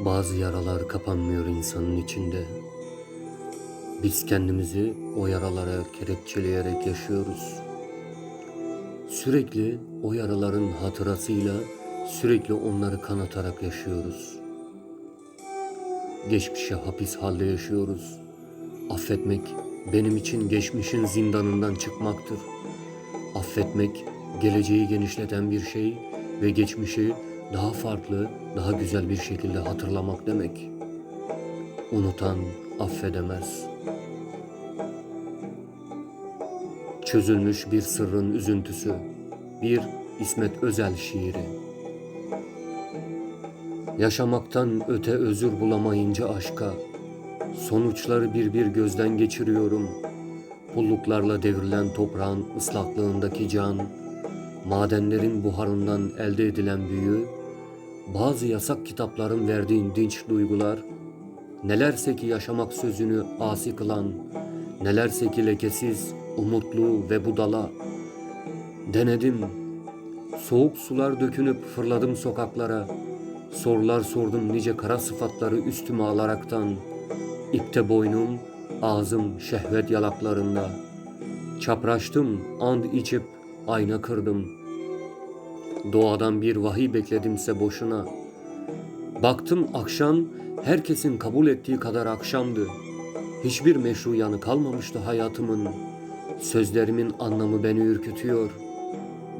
Bazı yaralar kapanmıyor insanın içinde. Biz kendimizi o yaralara kelepçeleyerek yaşıyoruz. Sürekli o yaraların hatırasıyla sürekli onları kanatarak yaşıyoruz. Geçmişe hapis halde yaşıyoruz. Affetmek benim için geçmişin zindanından çıkmaktır. Affetmek geleceği genişleten bir şey ve geçmişi daha farklı, daha güzel bir şekilde hatırlamak demek. Unutan affedemez. Çözülmüş bir sırrın üzüntüsü. Bir İsmet Özel şiiri. Yaşamaktan öte özür bulamayınca aşka, sonuçları bir bir gözden geçiriyorum. Pulluklarla devrilen toprağın ıslaklığındaki can, madenlerin buharından elde edilen büyü, bazı yasak kitapların verdiğin dinç duygular, nelerse ki yaşamak sözünü asi kılan, nelerse ki lekesiz, umutlu ve budala. Denedim, soğuk sular dökünüp fırladım sokaklara, sorular sordum nice kara sıfatları üstüme alaraktan, ipte boynum, ağzım şehvet yalaklarında. Çapraştım, and içip ayna kırdım. Doğadan bir vahiy bekledimse boşuna. Baktım akşam herkesin kabul ettiği kadar akşamdı. Hiçbir meşru yanı kalmamıştı hayatımın. Sözlerimin anlamı beni ürkütüyor.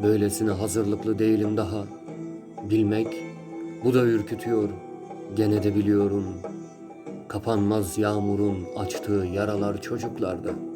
Böylesine hazırlıklı değilim daha. Bilmek bu da ürkütüyor. Gene de biliyorum. Kapanmaz yağmurun açtığı yaralar çocuklarda.''